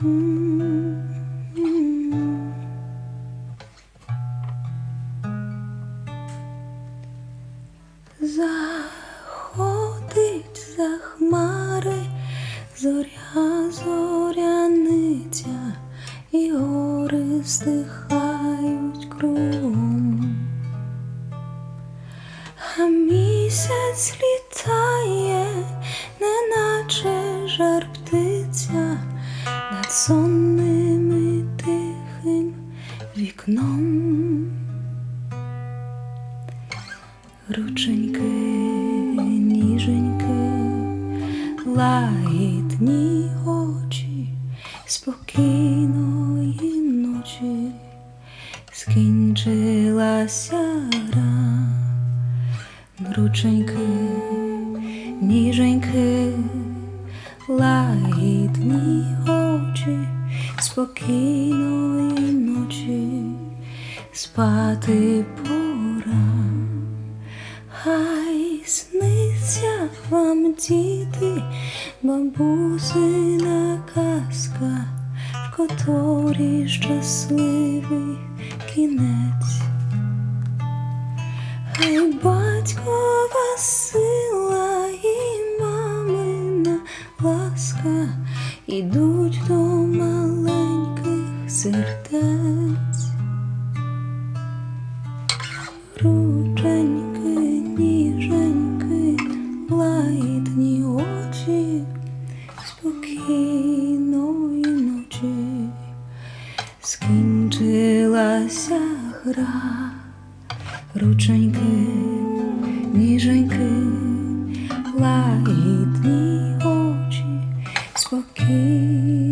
Заходить за хмари, зоря зоряниця і гори стих. Вікном. Рученьки, ніженьки, лагідні очі, спокійної ночі скінчилася гра. Рученьки, ніженьки, лагідні очі, спокійної спати пора. Хай сниться вам діти, бабусина казка, в котрій щасливий кінець. Хай батькова сила і мамина ласка ідуть до скінчилася гра, рученьки, ніженьки, лагідні очі, спокійної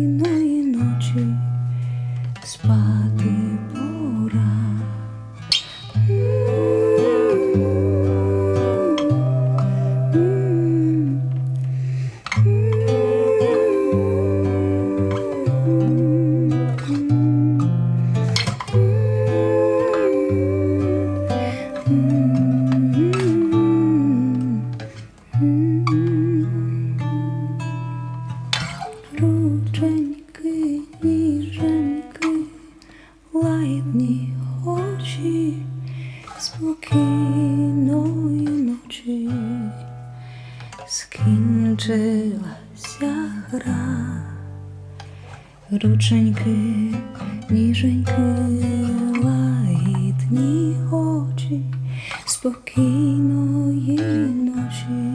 Рученьки, ніженьки, лагідні очі, спокійної ночі скінчилася гра. Рученьки, ніженьки, лагідні очі, спокійної ночі